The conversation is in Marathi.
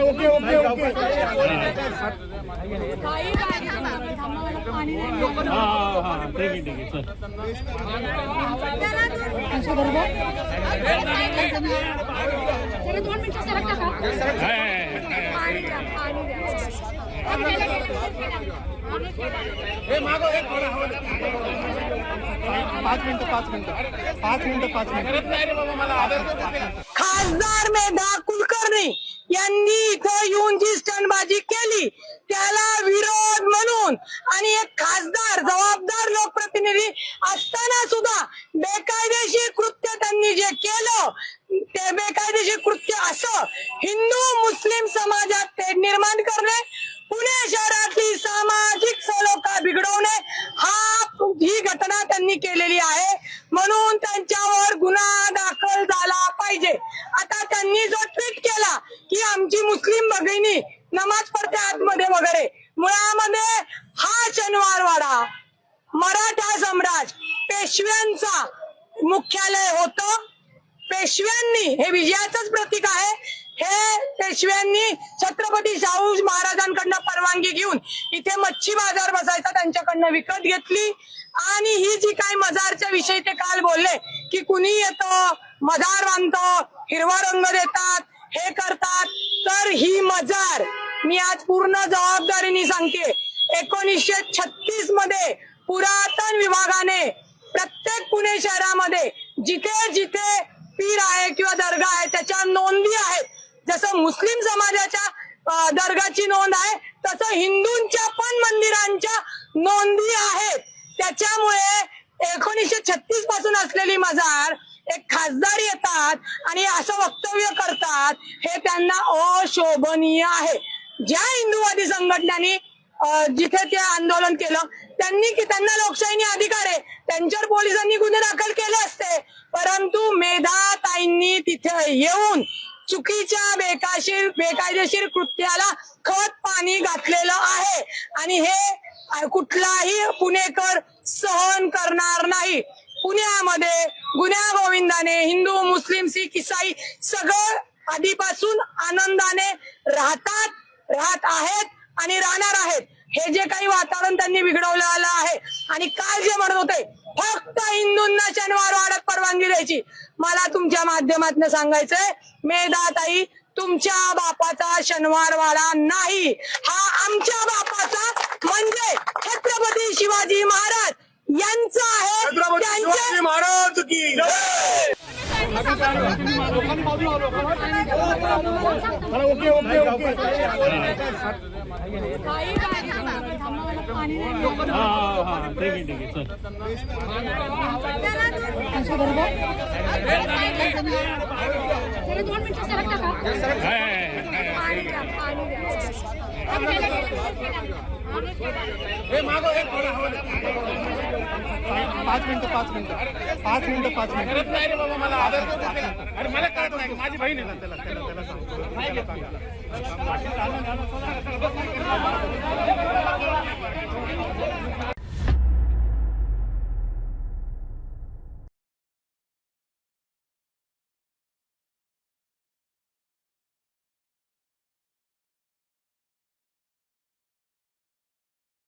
ओके ओके ओके काही ठीक आहे ठीक आहे दोन मिनिटं पाच मिनिटं पाच मिनिटं. पाच मिनिटं पाच मिनिटं. खासदार मेधा कुलकर्णी यांनी इथं येऊन जी स्टंटबाजी केली त्याला विरोध म्हणून आणि एक खासदार जबाबदार लोकप्रतिनिधी असताना सुद्धा बेकायदेशीर कृत्य त्यांनी जे केलं ते बेकायदेशीर कृत्य असं हिंदू मुस्लिम समाजात ते निर्माण करणे पुणे शहरातली सामाजिक सलोखा बिघडवणे हा ही घटना त्यांनी केलेली आहे म्हणून त्यांच्यावर गुन्हा दाखल झाला पाहिजे. आता त्यांनी जो ट्विट केला की आमची मुस्लिम भगिनी नमाज पडते आतमध्ये वगैरे. मुळामध्ये हा शनिवारवाडा मराठा सम्राट पेशव्यांचा मुख्यालय होतं. पेशव्यांनी हे विजयाचंच प्रतीक आहे. हे पेशव्यांनी छत्रपती शाहू महाराजांकडनं परवानगी घेऊन इथे मच्छी बाजार बसायचा त्यांच्याकडनं विकत घेतली. आणि ही जी काही मजारच्या विषयी ते काल बोलले की कुणी येतं मजार बांधतं हिरवा रंग देतात हे करतात. तर ही मजार मी आज पूर्ण जबाबदारीने सांगते. एकोणीसशे छत्तीसमध्ये पुरातन विभागाने प्रत्येक पुणे शहरामध्ये जिथे जिथे पीर आहे किंवा दर्गा आहे त्याच्या नोंदी आहेत. जसं मुस्लिम समाजाच्या दर्गाची नोंद आहे तसं हिंदूंच्या पण मंदिरांच्या नोंदी आहेत. त्याच्यामुळे एकोणीसशे छत्तीसपासून असलेली मजार एक खासदार येतात आणि असं वक्तव्य करतात हे त्यांना अशोभनीय आहे. ज्या हिंदूवादी संघटनांनी जिथे ते आंदोलन केलं त्यांनी की त्यांना लोकशाहीने अधिकार आहे. त्यांच्यावर पोलिसांनी गुन्हे दाखल केले असते परंतु मेधा ताईंनी तिथे येऊन चुकीच्या बेकाशीर बेकायदेशीर कृत्याला खत पाणी घातलेलं आहे. आणि हे कुठलाही पुणेकर सहन करणार नाही. पुण्यामध्ये गुन्ह्या गोविंदाने हिंदू मुस्लिम सिख इसाई सगळं आधीपासून आनंदाने राहतात राहत आहेत आणि राहणार आहेत. हे जे काही वातावरण त्यांनी बिघडवलं आलं आहे आणि काल जे म्हणत होते फक्त हिंदूंना शनिवार वाड्यात परवानगी द्यायची. मला तुमच्या माध्यमातून सांगायचंय मेधाताई तुमच्या बापाचा शनिवार वाडा नाही. हा आमच्या बापाचा म्हणजे छत्रपती शिवाजी महाराज यांचा आहे महाराज की ओके ओके ओके काही काय नाही. थांबा, मला पाणी नाही. हा हा हा ठीक आहे ठीक आहे चल जरा दोन मिनिटं सरकता का? पाच मिनिटं पाच मिनिटं. पाच मिनिटं पाच मिनिटं. नाही रे बाबा मला. आदर अरे मला कळत नाही. माझी बहीण आहे ना त्याला त्याला त्याला सांगतो.